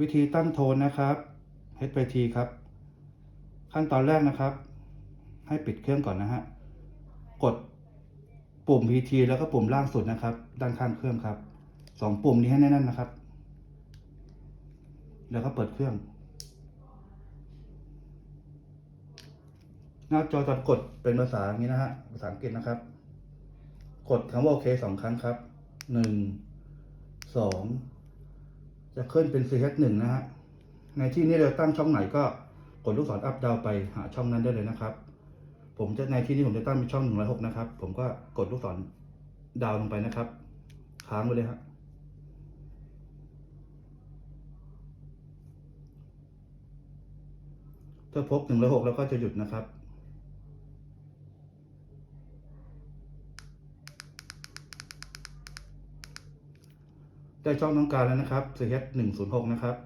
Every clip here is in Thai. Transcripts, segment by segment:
วิธีตั้งโทนนะครับ HPT ครับ ขั้นตอนแรกนะครับ ให้ปิดเครื่องก่อนนะฮะ กดปุ่ม PT แล้วก็ปุ่มล่างสุดนะครับ ด้านข้างเครื่องครับสองปุ่มนี้ให้แน่นๆนะครับ แล้วก็เปิดเครื่อง หน้าจอจะกดเป็นภาษาอย่างนี้นะฮะ ภาษาอังกฤษนะครับ กดคำว่าโอเคสองครั้งครับหนึ่งสอง จะขึ้นเป็น CH หนึ่งนะฮะ ในที่นี้เราตั้งช่องไหนก็กดลูกศรอัพดาวไปหาช่องนั้นได้เลยนะครับ ผมจะในที่นี้ผมจะตั้งเป็นช่องหนึ่งร้อยหกนะครับ ผมก็กดลูกศรดาวลงไปนะครับ ค้างไว้เลยฮะถ้าพบหนึ่งร้อยหกแล้วก็จะหยุดนะครับ ได้ช่องต้องการแล้วนะครับ CH หนึ่งศูนย์หกนะครับ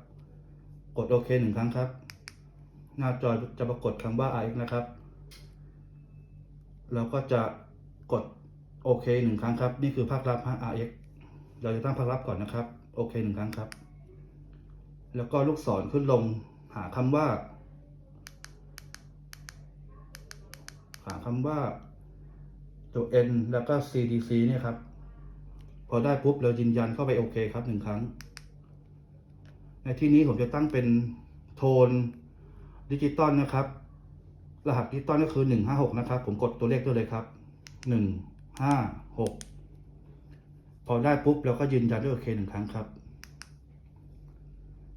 กดโอเคหนึ่งครั้งครับ หน้าจอจะปรากฏคำว่า RX นะครับ เราก็จะกดโอเคหนึ่งครั้งครับ นี่คือภาคลับ RX เราจะตั้งภาคลับก่อนนะครับ โอเคหนึ่งครั้งครับ แล้วก็ลูกศรขึ้นลงหาคำว่า หาคำว่าตัว N แล้วก็ CDC เนี่ยครับ พอได้ปุ๊บเรายืนยันเข้าไปโอเคครับหนึ่งครั้ง ในที่นี้ผมจะตั้งเป็นโทนดิจิตอลนะครับ รหัสดิจิตอลก็คือหนึ่งห้าหกนะครับ ผมกดตัวเลขด้วยเลยครับหนึ่งห้าหกพอได้ปุ๊บเราก็ยืนยันด้วยโอเคหนึ่งครั้งครับ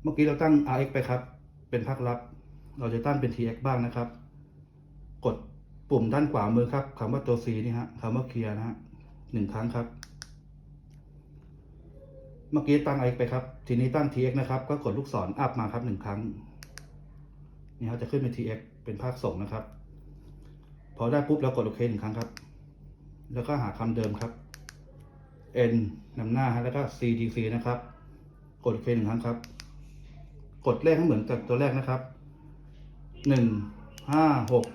เมื่อกี้เราตั้ง RX ไปครับ เป็นภาคลับ เราจะตั้งเป็น TX บ้างนะครับ กดปุ่มด้านขวามือครับคำว่าตัว C นี่ฮะคำว่าเคลียร์นะฮะหนึ่งครั้งครับ เมื่อกี้ตั้ง x ไปครับ ทีนี้ตั้ง TX นะครับ ก็กดลูกศรอัพมาครับหนึ่งครั้ง นี่ครับจะขึ้นเป็น TX เป็นภาคส่งนะครับ พอได้ปุ๊บเรากดโอเคหนึ่งครั้งครับ แล้วก็หาคำเดิมครับ N นำหน้าฮะแล้วก็ CDC นะครับ กดโอเคหนึ่งครั้งครับ กดเลขให้เหมือนกับตัวแรกนะครับหนึ่งห้าหก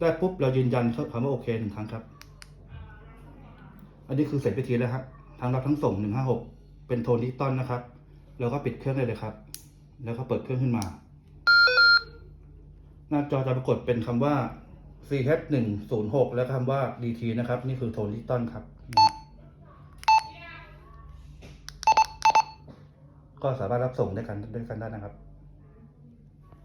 ได้ปุ๊บเรายืนยันคำว่าโอเคหนึ่งครั้งครับ อันนี้คือเสร็จพิธีแล้วฮะ ทั้งรับทั้งส่งหนึ่งห้าหกเป็นโทนดิจิตอลนะครับ แล้วก็ปิดเครื่องได้เลยครับ แล้วก็เปิดเครื่องขึ้นมา หน้าจอจะปรากฏเป็นคำว่า CH หนึ่งศูนย์หกและคำว่า DT นะครับ นี่คือโทนดิจิตอลครับ ก็สามารถรับส่งได้กันด้วยกันได้นะครับ